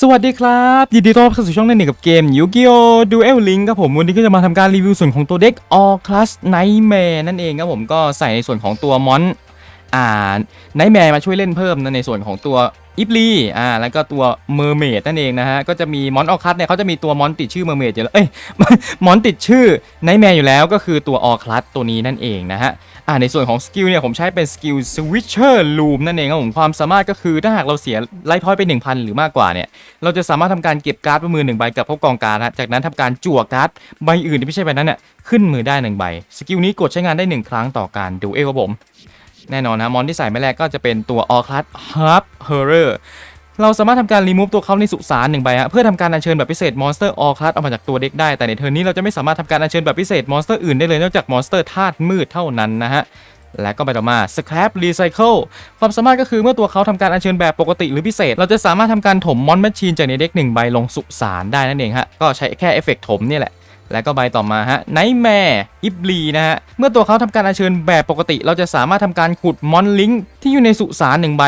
สวัสดีครับ ยินดีต้อนรับเข้าสู่ช่องเล่นเน็ตกับเกม Yu-Gi-Oh! Duel Link ครับผมวันนี้ก็จะมาทำการรีวิวส่วนของตัวเด็ก All Class Nightmare นั่นเองครับผมก็ใส่ในส่วนของตัวมอนอ่า Nightmare มาช่วยเล่นเพิ่มนะในส่วนของตัวอิฟลีอ่าแล้วก็ตัวเมอร์เมดนั่นเองนะฮะก็จะมีมอนออคัสเนี่ยเขาจะมีตัวมอนติดชื่อเมอร์เมดอยู่แล้วเอ้ยมอนติดชื่อ Nightmare อยู่แล้วก็คือตัว All Class ตัวนี้นั่นเองนะฮะ อ่าในส่วนของสกิลเนี่ยผมใช้เป็นสกิล Switcher Loom นั่นเองครับผมความสามารถก็คือถ้าหากเราเสียไลท์พอยต์ไป 1,000 หรือมากกว่าเนี่ยเราจะสามารถทำการเก็บการ์ดไว้มือหนึ่งใบกับเข้ากองการ์ดนะจากนั้นทำการจั่วการ์ดใบอื่นที่ไม่ใช่ใบนั้นเนี่ยขึ้นมือได้หนึ่งใบสกิลนี้กดใช้งานได้หนึ่งครั้งต่อการดูเอลครับผมแน่นอนนะมอนที่ใส่ไม่แรกก็จะเป็นตัว All Class Harp Horror เร เราสามารถทำการรีมูฟตัวเขาในสุสานหนึ่งใบฮะเพื่อทำการอัญเชิญแบบพิเศษมอนสเตอร์ออคลัสออกมาจากตัวเด็กได้แต่ในเทิร์นนี้เราจะไม่สามารถทำการอัญเชิญแบบพิเศษมอนสเตอร์อื่นได้เลยนอกจากมอนสเตอร์ธาตุมืดเท่านั้นนะฮะและก็ไปต่อมา Scrap Recycle ความสามารถก็คือเมื่อตัวเขาทำการอัญเชิญแบบปกติหรือพิเศษ เราจะสามารถทำการถมมอนแมชชีนจากในเด็กหนึ่งใบลงสุสานได้นั่นเองฮะก็ใช้แค่เอฟเฟกต์ถมนี่แหละแล้วก็ใบต่อมาฮะไนท์แมร์อิบลีนะฮะ เมื่อตัวเขาทำการอัญเชิญแบบปกติ เราจะสามารถทำการขุดมอนลิงที่อยู่ในสุสานหนึ่งใบ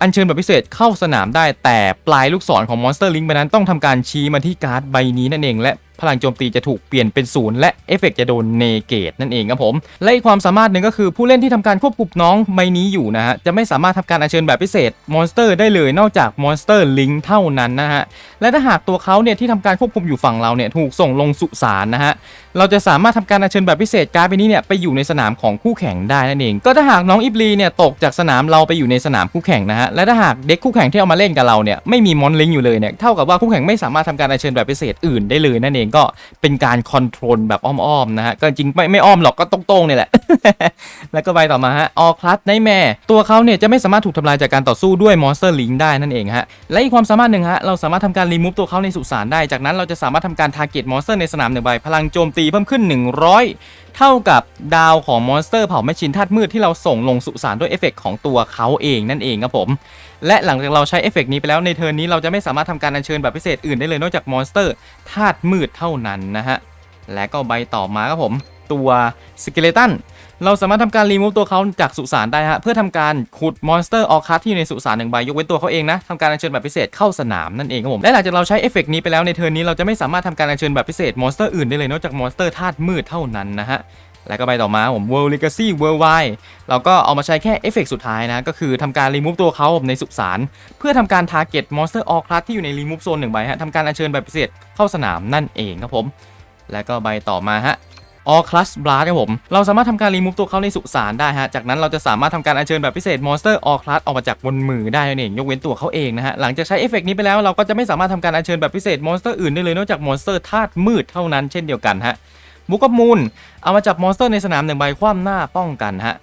อัญเชิญแบบพิเศษเข้าสนามได้แต่ปลายลูกศรของมอนสเตอร์ลิงไปนั้นต้องทำการชี้มาที่การ์ดใบนี้นั่นเองและพลังโจมตีจะถูกเปลี่ยนเป็นศูนย์และเอฟเฟกต์จะโดนเนเกตนั่นเองครับผม และอีกความสามารถหนึ่งก็คือผู้เล่นที่ทำการควบคุมน้องใบนี้อยู่นะฮะ จะไม่สามารถทำการอัญเชิญแบบพิเศษมอนสเตอร์ได้เลยนอกจากมอนสเตอร์ลิงเท่านั้นนะฮะ และถ้าหากตัวเขาเนี่ยที่ทำการควบคุมอยู่ฝั่งเราเนี่ยถูกส่งลงสุสานนะฮะ เราจะสามารถทำการอัญเชิญแบบพิเศษการ์ดใบนี้เนี่ยไปอยู่ในสนามของคู่แข่งได้นั่นเอง ก็ถ้าหากน้องอิบลีเนี่ยตกจากสนามเราไปอยู่ในสนามคู่แข่งนะฮะ และถ้าหากเด็กคู่แข่งที่เอามาเล่นกับเราเนี่ยไม่มีมอนลิงอยู่เลยเนี่ยเท่ากับว่าคู่แข่งไม่สามารถทำการอัญเชิญแบบพิเศษอื่นได้เลยนั่นเองก็เป็นการคอนโทรลแบบอ้อมๆนะฮะก็จริงไม่ไม่อ้อมหรอกก็ตรงๆเนี่ยแหละ แล้วก็ใบต่อมาฮะออคลัสไนแมร์ตัวเขาเนี่ยจะไม่สามารถถูกทำลายจากการต่อสู้ด้วยมอนสเตอร์ลิงได้นั่นเองฮะและอีกความสามารถหนึ่งฮะเราสามารถทำการรีมูฟตัวเขาในสุสานได้จากนั้นเราจะสามารถทำการทาร์เก็ตมอนสเตอร์ในสนามหนึ่งใบพลังโจมตีเพิ่มขึ้น 100 เท่ากับดาวของมอนสเตอร์เผ่าแมชชินธาตุมืดที่เราส่งลงสุสานด้วยเอฟเฟกต์ของตัวเขาเองนั่นเองครับผม และหลังจากเราใช้เอฟเฟกต์นี้ไปแล้วในเทิร์นนี้เราจะไม่สามารถทำการอัญเชิญแบบพิเศษอื่นได้เลยนอกจากมอนสเตอร์ธาตุมืดเท่านั้นนะฮะและก็ใบต่อมาครับผม ตัวสเกเลตัน เราสามารถทำการรีมูฟตัวเขาจากสุสานได้ฮะเพื่อทำการขุดมอนสเตอร์ออคัสที่อยู่ในสุสานหนึ่งใบยกเว้นตัวเขาเองนะทำการอัญเชิญแบบพิเศษเข้าสนามนั่นเองครับผมและหลังจากเราใช้เอฟเฟกต์นี้ไปแล้วในเทิร์นนี้เราจะไม่สามารถทำการอัญเชิญแบบพิเศษมอนสเตอร์อื่นได้เลยนอกจากมอนสเตอร์ธาตุมืดเท่านั้นนะฮะแล้วก็ใบต่อมาผม World Legacy Worldwide เราก็เอามาใช้แค่เอฟเฟกต์สุดท้ายนะ ก็คือทำการรีมูฟตัวเขาในสุสานเพื่อทำการทาร์เก็ตมอนสเตอร์ออคัสที่อยู่ในรีมูฟโซนหนึ่งใบฮะทำการอัญเชิญแบบพิเศษเข้าสนามนั่นเองครับผม แล้วก็ใบต่อมาฮะ All Class Blast ครับผม เราสามารถทำการรีมูฟตัวเขาในสุสานได้ฮะ จากนั้นเราจะสามารถทำการอัญเชิญแบบพิเศษมอนสเตอร์ All Class ออกมาจากบนมือได้นั่นเองยกเว้นตัวเขาเองนะฮะ หลังจากใช้เอฟเฟกต์นี้ไปแล้วเราก็จะไม่สามารถทำการอัญเชิญแบบพิเศษมอนสเตอร์อื่นได้เลยนอกจากมอนสเตอร์ธาตุมืดเท่านั้นเช่นเดียวกันฮะบุกกับมูลเอามาจับมอนสเตอร์ในสนามหนึ่งใบคว่ำหน้าป้องกันฮะ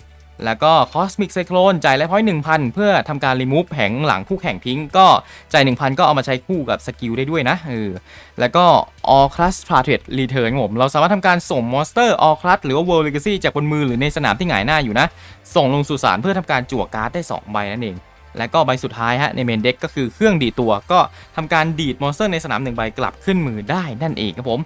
แล้วก็ Cosmic Cyclone จ่ายและพอยต์1,000 เพื่อทำการรีมูฟแผงหลังคู่แข่งทิ้งก็จ่าย 1,000 ก็เอามาใช้คู่กับสกิลได้ด้วยนะเออแล้วก็ All Class p a r t r a t Return ครับผมเราสามารถทำการส่งมอนสเตอร์ All Class หรือว่า World Legacy จากบนมือหรือในสนามที่หงายหน้าอยู่นะ ส่งลงสู่สารเพื่อทำการจั่วการ์ดได้ 2 ใบนั่นเองและก็ใบสุดท้ายฮะในเมนเด็กก็คือเครื่องดีตัวก็ทำการดีดมอนสเตอร์ในสนามหนึ่งใบกลับขึ้นมือได้นั่นเองครับผม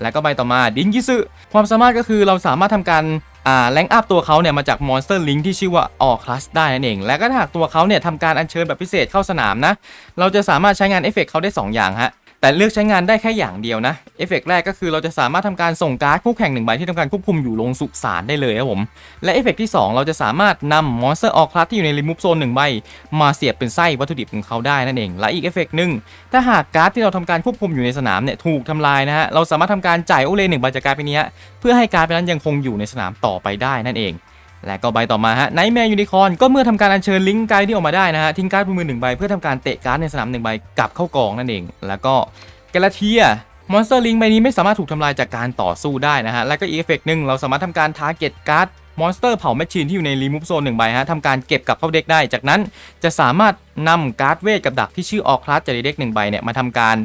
แล้วก็ใบต่อมาดินยิซึความสามารถก็คือเราสามารถทำการ อ่าแรงอัพตัวเขาเนี่ยมาจากมอนสเตอร์ลิงที่ชื่อว่าออคลัสได้นั่นเอง และก็ถ้าหากตัวเขาเนี่ยทำการอัญเชิญแบบพิเศษเข้าสนามนะ เราจะสามารถใช้งานเอฟเฟกต์เขาได้ 2 อย่างฮะ แต่เลือกใช้งานได้แค่อย่างเดียวนะ เอฟเฟกต์แรกก็คือเราจะสามารถทำการส่งการ์ดคู่แข่งหนึ่งใบที่ทำการควบคุมอยู่ลงสุสานได้เลยครับผม และเอฟเฟกต์ที่ 2 เราจะสามารถนำมอนสเตอร์ออกคลัสที่อยู่ในรีมูฟโซนหนึ่งใบ มาเสียบเป็นไส้วัตถุดิบของเขาได้นั่นเอง และอีกเอฟเฟกต์หนึ่งถ้าหากการ์ดที่เราทำการควบคุมอยู่ในสนามเนี่ยถูกทำลายนะฮะ เราสามารถทำการจ่ายโอเลหนึ่งใบจากการ์ดไปนี้ เพื่อให้การ์ดไปนั้นยังคงอยู่ในสนามต่อไปได้นั่นเอง และก็ใบต่อมาฮะไนท์แมร์ยูนิคอนก็เมื่อทำการอัญเชิญลิงก์ไกด์ที่ออกมาได้นะฮะทิ้งการ์ดบนมือหนึ่งใบเพื่อทำการเตะการ์ดในสนามหนึ่งใบกลับเข้ากองนั่นเอง แล้วก็กาลาเทียมอนสเตอร์ลิงใบนี้ไม่สามารถถูกทำลายจากการต่อสู้ได้นะฮะ และก็อีเอฟเฟกต์หนึ่งเราสามารถทำการทาร์เก็ตการ์ดมอนสเตอร์เผาแมชชีนที่อยู่ในรีมูฟโซนหนึ่งใบฮะทำการเก็บกลับเข้าเด็กได้ จากนั้นจะสามารถนำการ์ดเวทกับดักที่ชื่อออคลาสจากเด็กหนึ่งใบเนี่ยมาทำการ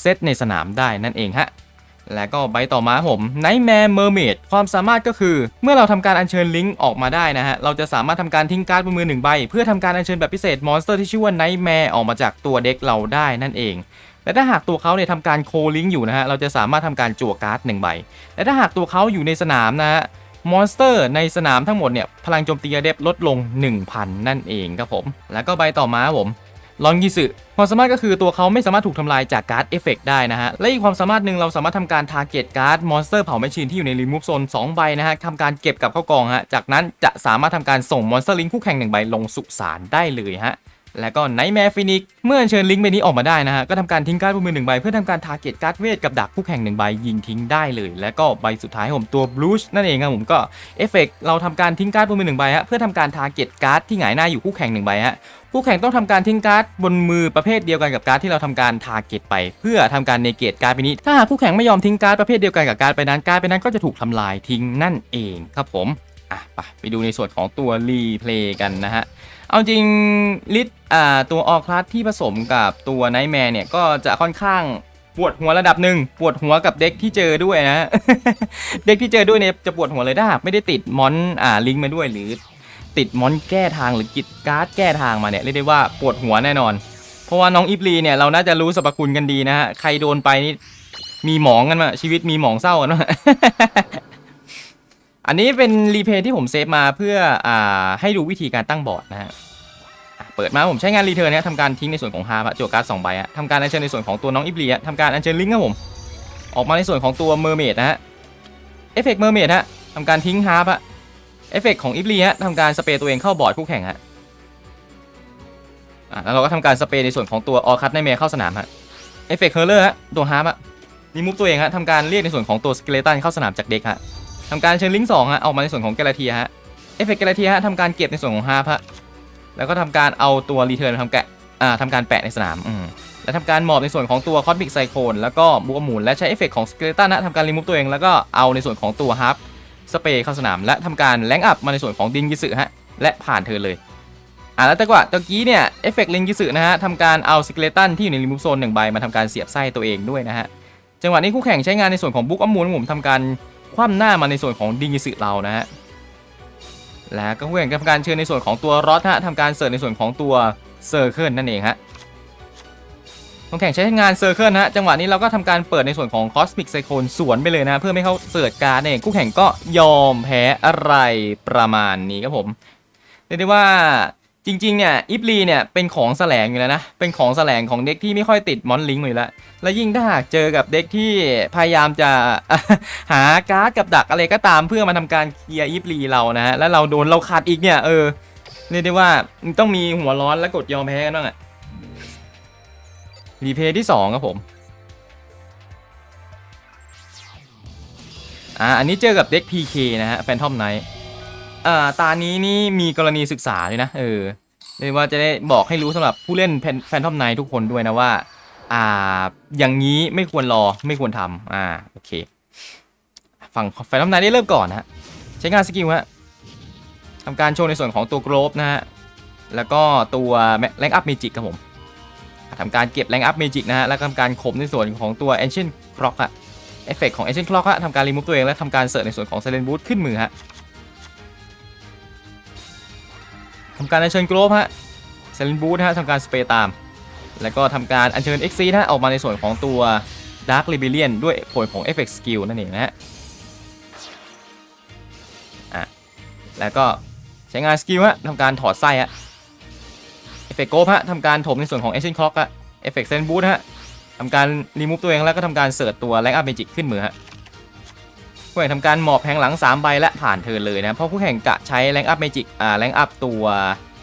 เซตในสนามได้นั่นเองฮะ และก็ใบต่อมาผม Nightmare Mermaid ความสามารถก็คือ เมื่อเราทำการอัญเชิญลิงก์ออกมาได้นะฮะ เราจะสามารถทำการทิ้งการ์ดบนมือหนึ่งใบ เพื่อทำการอัญเชิญแบบพิเศษมอนสเตอร์ที่ชื่อว่า Nightmare ออกมาจากตัวเด็กเราได้นั่นเองและถ้าหากตัวเขาเนี่ยทำการโคลิงก์อยู่นะฮะ เราจะสามารถทำการจั่วการ์ดหนึ่งใบ และถ้าหากตัวเขาอยู่ในสนามนะฮะ มอนสเตอร์ในสนามทั้งหมดเนี่ย พลังโจมตีเดฟลดลง 1,000 นั่นเองครับผม แล้วก็ใบต่อมาผม ลองยิสึความสามารถก็คือตัวเขาไม่สามารถถูกทำลายจากการ์ดเอฟเฟกได้นะฮะ และอีกความสามารถหนึ่งเราสามารถทำการทาร์เก็ตการ์ดมอนสเตอร์เผาแมชชีนที่อยู่ในรีมูฟโซน2ใบนะฮะทำการเก็บกลับเข้ากองฮะ จากนั้นจะสามารถทำการส่งมอนสเตอร์ลิงคู่แข่งหนึ่งใบลงสุสานได้เลยฮะ แล้วก็ไนท์แมร์ฟินิกเมื่อเชิญลิงก์ใบนี้ออกมาได้นะฮะ ก็ทำการทิ้งการ์ดบนมือหนึ่งใบ เพื่อทำการทาร์เก็ตการ์ดเวทกับดักคู่แข่งหนึ่งใบยิงทิ้งได้เลย แล้วก็ใบสุดท้ายของผมตัวบลูชนั่นเองครับผมก็เอฟเฟกเราทำการทิ้งการ์ดบนมือหนึ่งใบฮะเพื่อทำการทาร์เก็ตการ์ดที่หงายหน้าอยู่คู่แข่งหนึ่งใบฮะคู่แข่งต้องทำการทิ้งการ์ดบนมือประเภทเดียวกันกับการ์ดที่เราทำการทาร์เก็ตไป เพื่อทำการเนเกตการ์ดไปนี้ ถ้าหากคู่แข่งไม่ยอมทิ้งการ์ดประเภทเดียวกันกับการ์ดไปนั้นการ์ดไปนั้นก็จะถูกทำลายทิ้งนั่นเองครับผมอะไปดูในส่วนของตัวรีเพลย์กันนะฮะ เอาจริงลิทอ่าตัวออคลาสที่ผสมกับตัวไนท์แมร์เนี่ยก็จะค่อนข้างปวดหัวระดับหนึ่งปวดหัวกับเด็กที่เจอด้วยนะ เด็กที่เจอด้วยเนี่ยจะปวดหัวเลยถ้าหากไม่ได้ติดมอนอ่าลิงก์มาด้วยหรือ ติดมอนแก้ทางหรือกิจการ์ดแก้ทางมาเนี่ยเรียกได้ว่าปวดหัวแน่นอน เพราะว่าน้องอิบลีเนี่ยเราน่าจะรู้สรรพคุณกันดีนะฮะใครโดนไปนี่มีหมองกันมาชีวิตมีหมองเศร้ากันมา อันนี้เป็นรีเพย์ที่ผมเซฟมาเพื่ออ่าให้ดูวิธีการตั้งบอร์ดนะฮะเปิดมาผมใช้งานรีเทิร์นเนี่ยทำการทิ้งในส่วนของฮาร์ปะโจการ์ดสองใบอะทำการอัญเชิญในส่วนของตัวน้องอิบลีอะทำการอัญเชิญลิงก์ครับผม ออกมาในส่วนของตัวเมอร์เมดนะฮะเอฟเฟกต์เมอร์เมดฮะทำการทิ้งฮาร์ปอะเอฟเฟกต์ของอิบลีฮะทำการสเปรย์ตัวเองเข้าบอร์ดคู่แข่งฮะอะแล้วเราก็ทำการสเปรย์ในส่วนของตัวออคัตในเมย์เข้าสนามฮะเอฟเฟกต์เฮอร์เลอร์ฮะตัวฮาร์ปอะรีมูฟตัวเองฮะทำการเรียกในส่วนของตัวสเกเลตันเข้าสนามจากเด็กฮะ ทำการเชิญลิงก์สองฮะออกมาในส่วนของแกลาเทียฮะเอฟเฟกต์แกลาเทียฮะทำการเก็บในส่วนของฮาร์ปฮะแล้วก็ทำการเอาตัวรีเทิร์นทำแกะอ่าทำการแปะในสนามอืมและทำการหมอบในส่วนของตัวคอสมิกไซโคนแล้วก็บุกหมุนและใช้เอฟเฟกต์ของสเกเลตันนะทำการรีมูฟตัวเองแล้วก็เอาในส่วนของตัวฮาร์ปสเปรย์เข้าสนาม และทำการแลงอัพมาในส่วนของดิงกิสึฮะและผ่านเธอเลยอ่าแล้วแต่กว่าตะกี้เนี่ยเอฟเฟกต์ลิงกิสึนะฮะทำการเอาสเกเลตันที่อยู่ในรีมูฟโซนหนึ่งใบมาทำการเสียบไส้ตัวเองด้วยนะฮะจังหวะนี้คู่แข่งใช้งานในส่วนของบุ๊กอัมมูนผมทำการ คว่ำหน้ามาในส่วนของดิงิสึเรานะฮะแล้วก็เพื่อนทำการเชิญในส่วนของตัวรอสฮะทำการเสิร์ชในส่วนของตัวเซอร์เคิลนั่นเองฮะคู่แข่งใช้งานเซอร์เคิลฮะจังหวะนี้เราก็ทำการเปิดในส่วนของคอสมิกไซโคนสวนไปเลยนะ เพื่อไม่ให้เขาเสิร์ชการ์ดเองคู่แข่งก็ยอมแพ้อะไรประมาณนี้ครับผมเรียกได้ว่า จริงๆเนี่ยอิฟลีเนี่ยเป็นของแสลงอยู่แล้วนะ เป็นของแสลงของเด็กที่ไม่ค่อยติดมอนลิงอยู่แล้ว และยิ่งถ้าหากเจอกับเด็กที่พยายามจะหาการ์ดกับดักอะไรก็ตามเพื่อมาทำการเคลียร์อิฟลีเรานะฮะแล้วเราโดนเราขาดอีกเนี่ยเออเรียกได้ว่าต้องมีหัวร้อนและกดยอมแพ้กันบ้างอะรีเพย์ที่ 2 ครับผมอ่าอันนี้เจอกับเด็ก PK นะฮะแฟนทอมไนท์ อ่าตานี้นี่มีกรณีศึกษาเลยนะเออเรียกว่าจะได้บอกให้รู้สำหรับผู้เล่นแฟนทอมไนท์ทุกคนด้วยนะว่า อ่า อย่างนี้ไม่ควรรอไม่ควรทำอ่าโอเคฝั่งแฟนทอมไนท์ได้เริ่มก่อนนะฮะใช้งานสกิลฮะทำการโชว์ในส่วนของตัวโกลบนะฮะแล้วก็ตัวแรงอัพเมจิกครับผมทำการเก็บแรงอัพเมจิกนะฮะแล้วทำการข่มในส่วนของตัว Ancient Clock อะเอฟเฟกของ Ancient Clock ฮะทำการรีมูฟตัวเองและทำการเสิร์ชในส่วนของ Silent Boot ขึ้นมือฮะำการอัญเชิญโกลบฮะ Silent Boot ฮะทำการสเปรย์ตาม แล้วก็ทำการอัญเชิญ x อ e นะฮะออกมาในส่วนของตัว Dark Rebellion ด้วยผลของ Effect Skill นั่นเองนะฮะอะแล้วก็ใช้งานสกิลฮะทำการถอดไส้ฮะเอฟเฟกโกฮะทำการถมในส่วนของ Ancient Clock ฮะเอฟเฟกเซนบูทฮะทำการรีมูฟตัวเองแล้วก็ทำการเสิร์ชตัวแรงอัพเมจิกขึ้นมือฮะ ผู้แข่งทำการหมอบแผงหลัง 3 ใบและผ่านเทิร์นเลยนะเพราะผู้แข่งกะใช้แรงอัพเมจิกอ่าแรงอัพตัว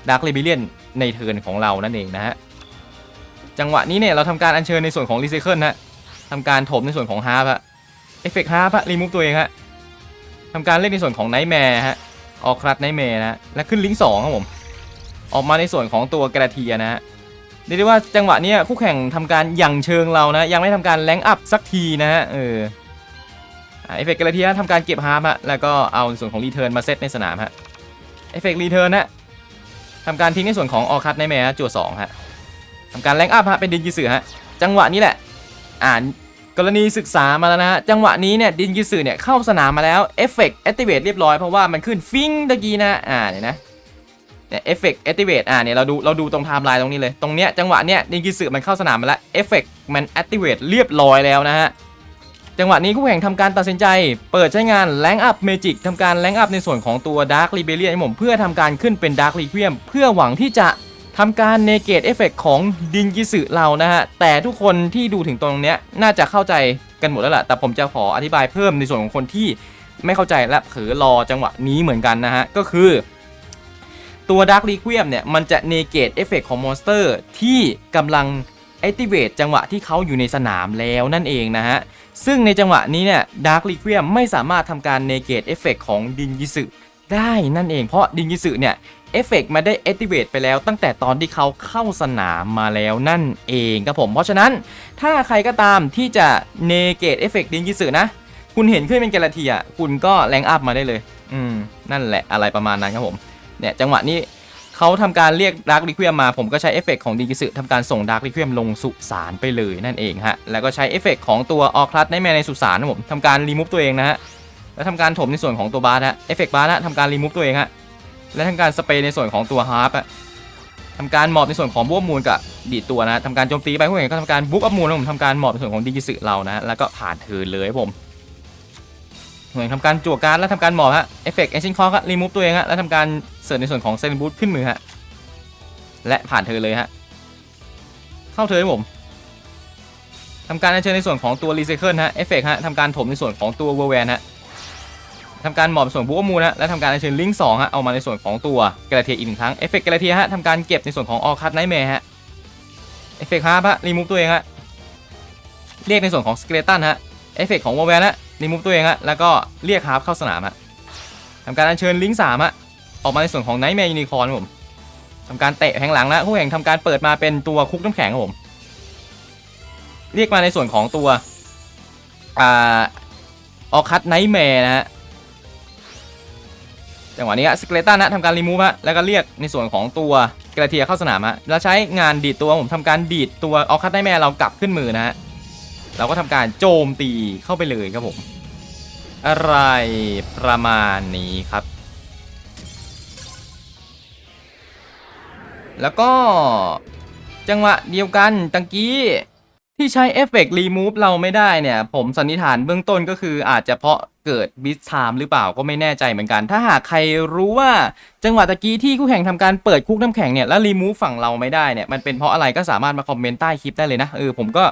ดาร์คเรบิเลียนในเทิร์นของเรานั่นเองนะฮะจังหวะนี้เนี่ยเราทำการอัญเชิญในส่วนของรีไซเคิลฮะทำการถมในส่วนของฮาร์ปฮะเอฟเฟกต์ฮาร์ปฮะรีมูฟตัวเองฮะทำการเล่นในส่วนของไนท์แมร์ฮะออกครัดไนท์แมร์นะและขึ้นลิงก์สองครับผมออกมาในส่วนของตัวกระเทียนะฮะเรียกได้ว่าจังหวะนี้คู่แข่งทำการยังเชิงเรานะยังไม่ทำการแรงอัพสักทีนะฮะเออ เอฟเฟกต์กระเทียทำการเก็บฮาร์ปฮะแล้วก็เอาส่วนของรีเทิร์นมาเซตในสนามฮะเอฟเฟกต์รีเทิร์นนะทำการทิ้งในส่วนของออคัตในแมร์จั่วสองฮะทำการแรงอัพฮะเป็นดินกิสึฮะจังหวะนี้แหละ อ่านกรณีศึกษามาแล้วนะฮะจังหวะนี้เนี่ยดินกิสึเนี่ยเข้าสนามมาแล้วเอฟเฟกต์แอคทีเวตเรียบร้อยเพราะว่ามันขึ้นฟิงตะกี้นะอ่าเนี่ยนะเนี่ยเอฟเฟกต์แอคทีเวตอ่าเนี่ยเราดูเราดูตรงไทม์ไลน์ตรงนี้เลยตรงเนี้ยจังหวะเนี้ยดิงกิสึมันเข้าสนามมาแล้วเอฟเฟกต์มันแอคทีเวตเรียบร้อยแล้วนะฮะ จังหวะนี้คู่แข่งทำการตัดสินใจ เปิดใช้งานแรงอัพเมจิกทำการแรงอัพในส่วนของตัวดาร์ครีเบเลียนผมเพื่อทำการขึ้นเป็นดาร์ครีเวียมเพื่อหวังที่จะทำการเนเกตเอฟเฟกของดินกิสึเรานะฮะ แต่ทุกคนที่ดูถึงตรงนี้น่าจะเข้าใจกันหมดแล้วล่ะ แต่ผมจะขออธิบายเพิ่มในส่วนของคนที่ไม่เข้าใจและเผลอรอจังหวะนี้เหมือนกันนะฮะ ก็คือตัว Dark Requiem เนี่ย มันจะเนเกตเอฟเฟกของมอนสเตอร์ที่กำลัง activate จังหวะที่เขาอยู่ในสนามแล้วนั่นเองนะฮะ ซึ่งในจังหวะนี้เนี่ย Dark Requiem ไม่สามารถทำการเนเกตเอฟเฟกของดินยิสึได้นั่นเองเพราะดินยิสึเนี่ยเอฟเฟกมาได้ activate ไปแล้วตั้งแต่ตอนที่เขาเข้าสนามมาแล้วนั่นเองครับผม เพราะฉะนั้นถ้าใครก็ตามที่จะเนเกตเอฟเฟกดินยิสึนะ คุณเห็นขึ้นเป็นแกลาทีอะคุณก็แรงอัพมาได้เลย อืม นั่นแหละอะไรประมาณนั้นครับผม เนี่ยจังหวะนี้ เขาทำการเรียกดาร์ r รีควียมมา ผมก็ใช้เอฟเฟกของดินยิสึทำการส่งดาร์ r รีควียมลงสุสานไปเลยนั่นเองฮะ แล้วก็ใช้เอฟเฟกของตัวออคลัสในแมในสุสานนะผมทำการรีมูฟตัวเองนะฮะ แล้วทำการถมในส่วนของตัวบาร์ฮะ เอฟเฟกบาร์ฮะทำการรีมูฟตัวเองฮะ และทำการสเปรย์ในส่วนของตัวฮาร์ปอะทำการหมอบในส่วนของบวกมูลกับดีดตัวนะทำการโจมตีไปพวกเองก็ทำการบุ๊กอัพมูลนะผมทำการหมอบในส่วนของดิจิสึเรานะ แล้วก็ผ่านเทินเลยผมเหมือนทำการจั่วการ์ดแล้วทำการหมอบฮะ เอฟเฟกต์เอชินคอร์ก็รีมูฟตัวเองฮะ แล้วทำการ เสิร์ฟในส่วนของเซนบูทขึ้นมือฮะ และผ่านเทิร์นเลยฮะ เข้าเทิร์นครับผมทำการเชิญในส่วนของตัวรีไซเคิลฮะเอฟเฟกฮะทำการถมในส่วนของตัวเวอร์แวนฮะทำการหมอบส่วนบูอมูลนะและทำการเชิญลิงก์สองฮะเอามาในส่วนของตัวกระเทียอีกหนึ่งครั้งเอฟเฟกกระเทียฮะทำการเก็บในส่วนของออคัตไนท์แมร์ฮะเอฟเฟกฮาร์ปฮะรีมูฟตัวเองฮะเรียกในส่วนของสเกเลตันฮะเอฟเฟกของวอลแวนฮะรีมูฟตัวเองฮะแล้วก็เรียกฮาร์ปเข้าสนามฮะทำการเชิญลิงก์สามฮะ ออกมาในส่วนของไนท์แมร์ยูนิคอร์นผมทำการเตะแผงหลังนะคู่แข่งทำการเปิดมาเป็นตัวคุกน้ำแข็งครับผมเรียกมาในส่วนของตัวอ่าออคัตไนท์แมร์นะฮะจังหวะนี้ฮะสเกเลตันนะทำการรีมูฟฮะแล้วก็เรียกในส่วนของตัวกระเทียเข้าสนามฮะแล้วใช้งานดีดตัวผมทำการดีดตัวออคัตได้แม่เรากลับขึ้นมือนะฮะเราก็ทำการโจมตีเข้าไปเลยครับผม อะไรประมาณนี้ครับ แล้วก็ จังหวะเดียวกันตังกี้ที่ใช้เอฟเฟกต์รีมูฟเราไม่ได้เนี่ย ผมสันนิษฐานเบื้องต้นก็คืออาจจะเพราะเกิดบิสไทม์หรือเปล่าก็ไม่แน่ใจเหมือนกัน ถ้าหากใครรู้ว่าจังหวะตะกี้ที่คู่แข่งทำการเปิดคุกน้ำแข็งเนี่ยแล้วรีมูฟฝั่งเราไม่ได้เนี่ยมันเป็นเพราะอะไรก็สามารถมาคอมเมนต์ใต้คลิปได้เลยนะเออผมก็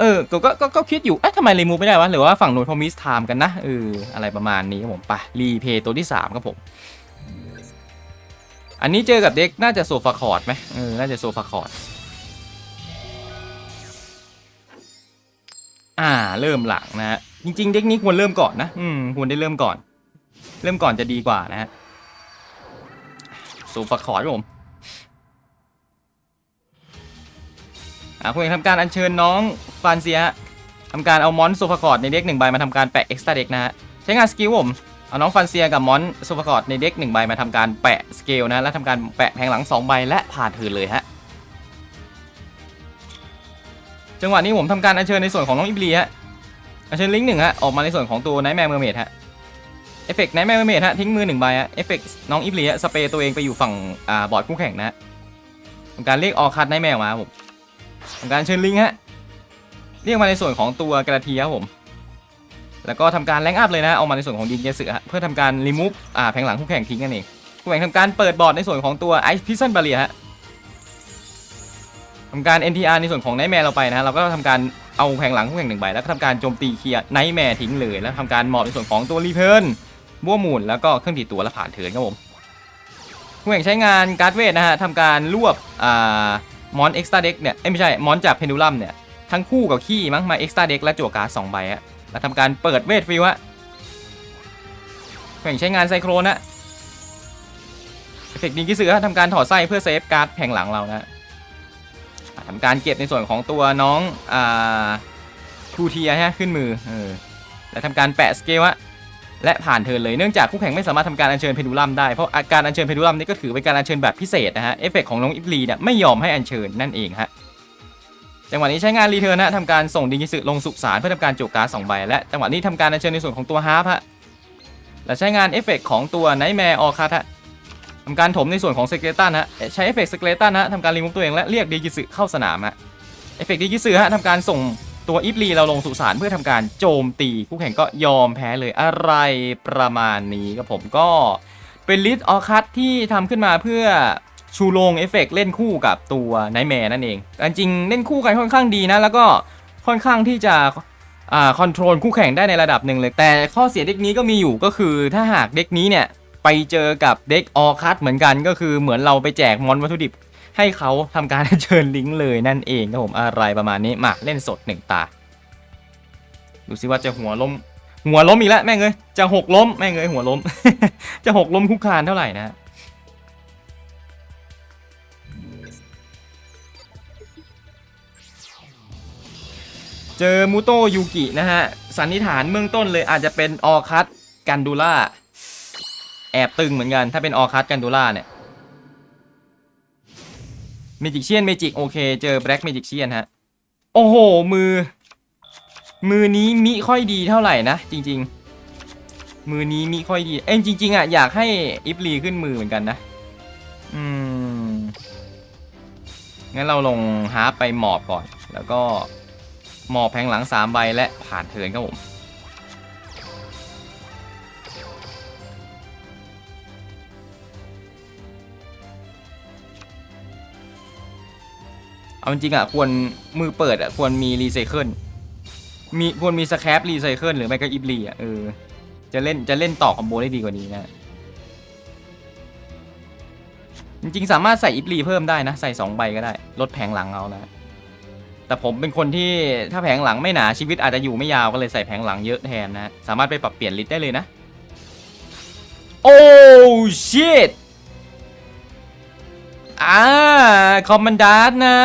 เออก็ก็ก็ก็คิดอยู่เอ๊ะทำไมรีมูฟไม่ได้วะหรือว่าฝั่งนู้นเขามิสไทม์กันนะเอออะไรประมาณนี้ครับผมไปรีเพย์ตัวที่สามครับผม อันนี้เจอกับเด็กน่าจะโซฟาคอร์ดไหมเออ น่าจะโซฟาคอร์ด อ่า เริ่มหลังนะฮะ จริง ๆ เด็กนี้ควรเริ่มก่อนนะ อืม ควรได้เริ่มก่อน เริ่มก่อนจะดีกว่านะฮะ โซฟาคอร์ดครับผมอ่าคุณเอกทำการอัญเชิญน้องฟานเซียทำการเอามอนโซฟาคอร์ดในเด็กหนึ่งใบมาทำการแปะเอ็กซ์ตร้าเด็กนะฮะ ใช้งานสกิลผม เอาน้องฟานเซียกับมอนโซฟาคอร์ดในเด็กหนึ่งใบมาทำการแปะสเกลนะ และทำการแปะแผงหลังสองใบและผ่านเธอเลยฮะ จังหวะนี้ผมทำการอัญเชิญในส่วนของน้องอิบลีฮะ อัญเชิญลิงก์หนึ่งฮะ ออกมาในส่วนของตัวไนท์แมร์เมอร์เมดฮะ เอฟเฟกต์ไนท์แมร์เมอร์เมดฮะ ทิ้งมือหนึ่งใบฮะ เอฟเฟกต์น้องอิบลีฮะ สเปรย์ตัวเองไปอยู่ฝั่งอ่าบอร์ดคู่แข่งนะฮะทำการเรียกออคัตไนท์แมร์มาผมทำการเชิญลิงก์ฮะ เรียกมาในส่วนของตัวกระเทียครับผม แล้วก็ทำการแรงอัพเลยนะ เอามาในส่วนของดินเยสึเพื่อทำการรีมูฟอ่าแผงหลังคู่แข่งทิ้งกันเองคู่แข่งทำการเปิดบอร์ดในส่วนของตัวไอซ์พิซซันบาเรียฮะทำการ NTR ในส่วนของไนท์แมร์เราไปนะเราก็ทำการเอาแผงหลังคู่แข่งหนึ่งใบแล้วก็ทำการโจมตีเคลียร์ไนท์แมร์ทิ้งเลยแล้วทำการหมอบในส่วนของตัวรีเทิร์นบัวหมุนแล้วก็เครื่องตีตัวและผ่านเทิร์นครับผมคู่แข่งใช้งานการ์ดเวทนะฮะทำการรวบอ่ามอนเอ็กซ์ตร้าเด็กเนี่ยไม่ใช่มอนจากเพนดูลัมเนี่ยทั้งคู่กับขี้มั้งมาเอ็กซ์ตร้าเด็กและจั่วการ์ดสองใบฮะ แล้วทำการเปิดเวทฟิลฮะแข่งใช้งานไซโครนนะเอฟเฟกต์ดิกิสึฮะทำการถอดไส้เพื่อเซฟการ์ดแผงหลังเรานะทำการเก็บในส่วนของตัวน้องอ่าทูเทียฮะขึ้นมือเออและทำการแปะสเกลฮะและผ่านเทินเลยเนื่องจากคู่แข่งไม่สามารถทำการอัญเชิญเพนดูลัมได้ เพราะอาการอัญเชิญเพนดูลัมนี่ก็ถือเป็นการอัญเชิญแบบพิเศษนะฮะเอฟเฟกของน้องอิฟลีเนี่ยไม่ยอมให้อัญเชิญนั่นเองฮะ จังหวะนี้ใช้งานรีเทิร์นนะทำการส่งดิงิสึลงสุสานเพื่อทำการจุกการ์ดสองใบและจังหวะนี้ทำการอัญเชิญในส่วนของตัวฮาร์ปฮะและใช้งานเอฟเฟกของตัวไนท์แมร์ออคัทฮะทำการถมในส่วนของสเกเลตันฮะใช้เอฟเฟกต์สเกเลตันฮะทำการรีมูฟตัวเองและเรียกดีกิสึเข้าสนามฮะเอฟเฟกต์ดีกิสึฮะทำการส่งตัวอิฟลีเราลงสุสานเพื่อทำการโจมตีคู่แข่งก็ยอมแพ้เลยอะไรประมาณนี้ครับผมก็เป็นลิสต์ออคัตที่ทำขึ้นมาเพื่อ ชูโรงเอฟเฟกเล่นคู่กับตัวไนแมร์นั่นเองแต่จริงเล่นคู่กันค่อนข้างดีนะ แล้วก็ค่อนข้างที่จะคอนโทรลคู่แข่งได้ในระดับหนึ่งเลย แต่ข้อเสียเด็กนี้ก็มีอยู่ก็คือถ้าหากเด็กนี้เนี่ยไปเจอกับเด็กออคัตเหมือนกันก็คือเหมือนเราไปแจกมอนวัตถุดิบ ให้เขาทำการเชิญลิงก์เลยนั่นเองครับผมอะไรประมาณนี้มาเล่นสดหนึ่งตาดูสิว่าจะหัวล้มหัวล้มอีกแล้วแม่งเอ้ยจะหกล้มแม่งเอ้ยหัวล้ม จะหกล้มคุกคานเท่าไหร่นะ เจอมูโตยูกินะฮะ สันนิษฐานเบื้องต้นเลยอาจจะเป็นออคัตกันดูล่า แอบตึงเหมือนกัน ถ้าเป็นออคัตกันดูล่าเนี่ยเมจิกเชียนเมจิกโอเค เจอแบล็กเมจิกเชียนฮะ โอ้โห มือ มือนี้มิค่อยดีเท่าไหร่นะ จริง ๆ มือนี้มิค่อยดี เอ้ยจริง ๆอะอยากให้อิฟลีขึ้นมือเหมือนกันนะ อืมงั้นเราลงฮาร์ปไปหมอบก่อน แล้วก็ หมอบแผงหลัง 3 ใบและผ่านเทินครับผมเอาจริงอะ ควรมือเปิดอะ ควรมีรีไซเคิลมีควรมีสแครปรีไซเคิลหรือไม่ก็อิบลีอะเออจะเล่นจะเล่นต่อคอมโบได้ดีกว่านี้นะ จริงๆ สามารถใส่อิบลีเพิ่มได้นะ ใส่ 2 ใบก็ได้ ลดแผงหลังเอานะ แต่ผมเป็นคนที่ถ้าแผงหลังไม่หนาชีวิตอาจจะอยู่ไม่ยาวก็เลยใส่แผงหลังเยอะแทนนะ สามารถไปปรับเปลี่ยนลิตได้เลยนะ โอ้ชิตอ่าคอมมานดาร์นะ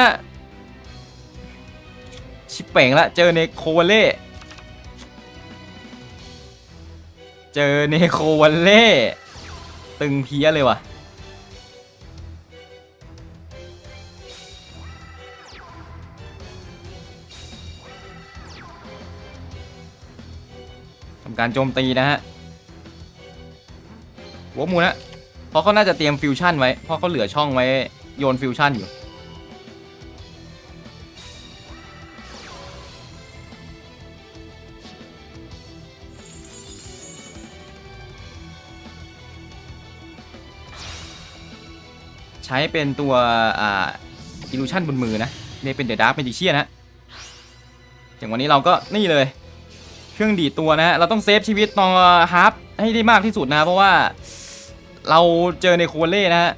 ชิเป่งละเจอเนโควัลเล่เจอเนโควัลเล่ตึงเพี้ยเลยว่ะำการโจมตีนะฮะหัวหมูนะเพราะเขาน่าจะเตรียมฟิวชั่นไว้ เพราะเขาเหลือช่องไว้โยนฟิวชั่นอยู่ ใช้เป็นตัวอ่าอิลูชันบนมือนะ นี่เป็นเดอะดาร์กเมจิเชียนะอย่างวันนี้เราก็นี่เลย เครื่องดีดตัวนะฮะเราต้องเซฟชีวิตตอนฮาร์ปให้ได้มากที่สุดนะเพราะว่าเราเจอในโคเล่นะฮะ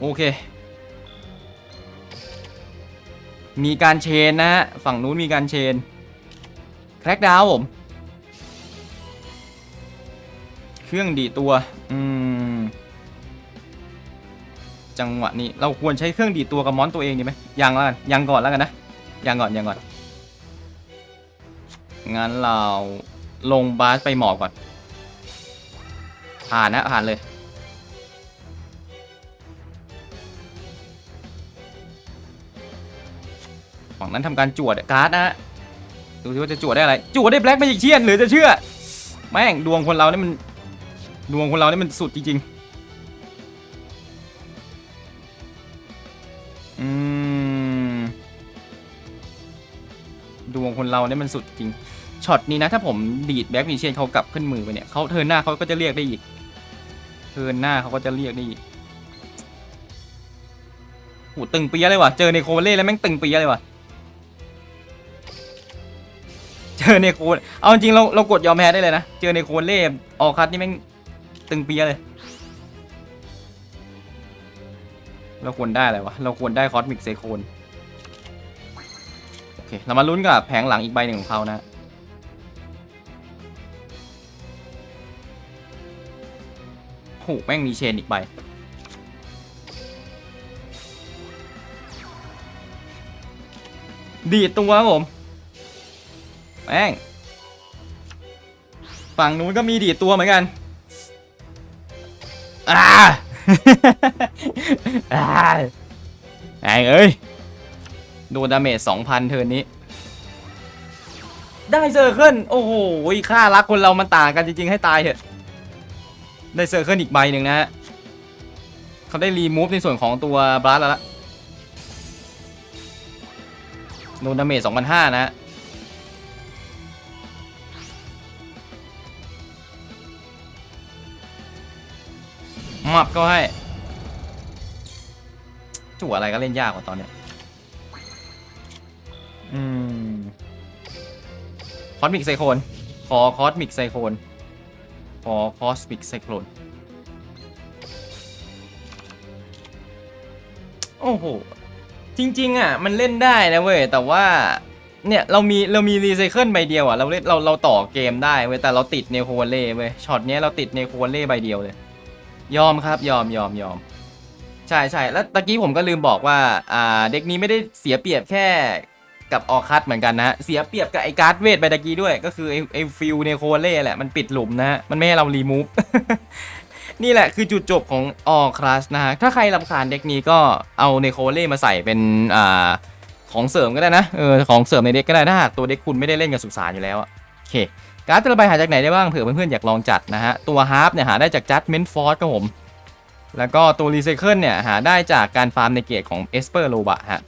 โอเค มีการเชนนะฮะฝั่งนู้นมีการเชนแคร็กดาวผม เครื่องดีตัว อืม จังหวะนี้เราควรใช้เครื่องดีตัวกับมอนตัวเองดีไหมยังแล้วกันยังก่อนแล้วกันนะ ยังก่อนยังก่อนงั้นเราลงบาสไปหมอบก่อน ผ่านนะผ่านเลยฝั่งนั้นทำการจวดการ์ดนะฮะดูสิว่าจะจวดได้อะไรจวดได้แบล็ก a มจิกเชียนหรือจะเชื่อ แม่งดวงคนเรานี่มันดวงคนเรานี่มันสุดจริงๆ เนี่ยมันสุดจริงช็อตนี้นะถ้าผมดีดแบ็กมีเชียนเขากลับขึ้นมือไปเนี่ยเขาเทินหน้าเขาก็จะเรียกได้อีกเทินหน้าเขาก็จะเรียกได้อีกโหตึงเปียเลยว่ะเจอในโคเล่แล้วแม่งตึงเปียเลยว่ะเจอในโคเอาจริงเราเรากดยอมแพ้ได้เลยนะเจอในโคเล่ออคัตนี่แม่งตึงเปียเลยเราควรได้อะไรวะเราควรได้คอสมิกเซโคน เค เรามาลุ้นกับแผงหลังอีกใบหนึ่งของเขานะโหแม่งมีเชนอีกใบ ดีดตัวครับผม แม่ง ฝั่งนู้นก็มีดีดตัวเหมือนกันอ่าอ่าไอ้เอ้ย โดนดาเมจ2,000 เทิร์นนี้ ได้เซอร์เคิลโอ้โหค่ารักคนเรามันต่างกันจริง ๆ ให้ตายเถอะ ได้เซอร์เคิลอีกใบหนึ่งนะฮะเขาได้รีมูฟในส่วนของตัวบลัสแล้วละโดนดาเมจ2,500 นะฮะมับก็ให้จั่อะไรก็เล่นยากกว่าตอนเนี้ย อืมคอสมิกไซโคลนขอคอสมิกไซโคลนขอคอสมิกไซโคลนโอ้โห จริง ๆ อะ มันเล่นได้นะเว้ย แต่ว่า เนี่ย เรามี เรามีรีไซเคิลใบเดียวอะ เราเล่น เรา เราต่อเกมได้เว้ย แต่เราติดเนโคเล่เว้ย ช็อตเนี้ยเราติดเนโคเล่ใบเดียวเลย ยอมครับ ยอมยอมยอม ใช่ใช่แล้วตะกี้ผมก็ลืมบอกว่า อ่า เด็กนี้ไม่ได้เสียเปรียบแค่ กับออคัตเหมือนกันนะ เสียเปรียบกับไอ้การ์ดเวทใบตะกี้ด้วย ก็คือไอ้ไอ้ฟิลเนโคเล่แหละ มันปิดหลุมนะฮะ มันไม่ให้เรารีมูฟ นี่แหละคือจุดจบของออคลาสนะฮะ ถ้าใครรำคาญเด็กนี้ก็เอาเนโคเล่มาใส่เป็นอ่าของเสริมก็ได้นะ เออ ของเสริมในเด็กก็ได้ ถ้าหากตัวเด็กคุณไม่ได้เล่นกับสุสานอยู่แล้วโอเค การ์ดต่ละใบหาจากไหนได้บ้างเผื่อเพื่อนๆอยากลองจัดนะฮะ ตัวฮาร์ปเนี่ยหาได้จากจัดเมนฟอร์ครับผม แล้วก็ตัวรีไซเคิลเนี่ยหาได้จากการฟาร์มในเกตของเอสเปอร์โลบะฮะ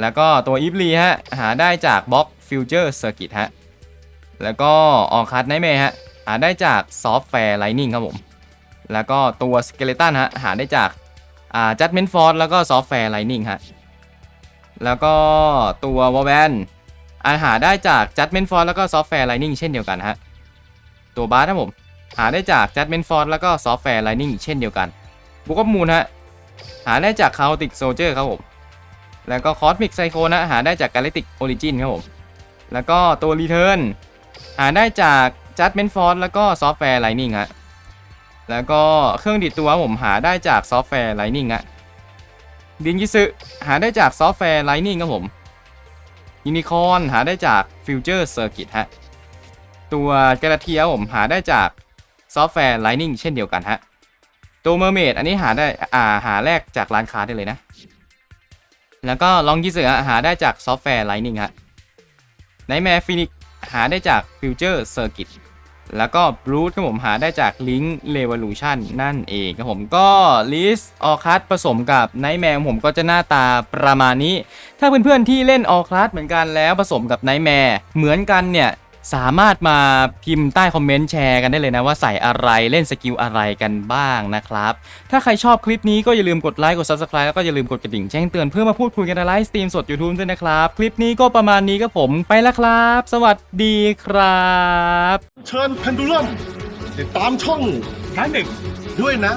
แล้วก็ตัวอีฟลีฮะ หาได้จากบล็อกฟิวเจอร์เซอร์กิตฮะ แล้วก็ออคัตไนเมฮะ หาได้จากซอฟต์แวร์ไลนิ่งครับผม แล้วก็ตัวสเกเลตันฮะ หาได้จากอ่าจัดเมนฟอร์แล้วก็ซอฟต์แวร์ไลนิ่งฮะ แล้วก็ตัววอลแวนอาหาได้จากจัดเมนฟอร์แล้วก็ซอฟต์แวร์ไลนิ่งเช่นเดียวกันฮะ ตัวบาร์ครับผม หาได้จากจัดเมนฟอร์แล้วก็ซอฟต์แวร์ไลนิ่งเช่นเดียวกันบุกมูลฮะ หาได้จากคา o ติกโซเจอร์ครับผม แล้วก็คอสมิกไซโคนะหาได้จากกาเลติกโอริจินครับผม แล้วก็ตัวรีเทิร์นหาได้จากจัดเมนฟอร์แล้วก็ซอฟต์แวร์ไลนิ่งฮะแล้วก็เครื่องดีดตัวผมหาได้จากซอฟต์แวร์ไลนิ่งฮะดินยิซึหาได้จากซอฟต์แวร์ไลนิ่งครับผมยูนิคอนหาได้จากฟิวเจอร์เซอร์กิตฮะตัวกระเทียผมหาได้จากซอฟต์แวร์ไลนิ่งเช่นเดียวกันฮะตัวเมอร์เมดอันนี้หาได้อ่าหาแลกจากร้านค้าได้เลยนะ แล้วก็ลองยิเสือหาได้จากซอฟต์แวร์ไลนิ่งฮะไนแมร์ฟินิกหาได้จากฟิวเจอร์เซอร์กิตแล้วก็บลูทครับผมหาได้จากลิงก์เรวลูชันนั่นเองครับผมก็ลิสออคัสผสมกับไนแมร์ผมก็จะหน้าตาประมาณนี้ ถ้าเพื่อนๆที่เล่นออคัสเหมือนกันแล้วผสมกับไนแมร์เหมือนกันเนี่ย สามารถมาพิมพ์ใต้คอมเมนต์แชร์กันได้เลยนะว่าใส่อะไรเล่นสกิลอะไรกันบ้างนะครับ ถ้าใครชอบคลิปนี้ก็อย่าลืมกดไลค์กด Subscribe แล้วก็อย่าลืมกดกระดิ่งแจ้งเตือนเพื่อมาพูดคุยกันในไลฟ์สตรีมสด YouTube ด้วยนะครับ คลิปนี้ก็ประมาณนี้ครับผมไปแล้วครับ สวัสดีครับ เชิญเพนดูลัมติดตามช่องครั้งหนึ่งด้วยนะ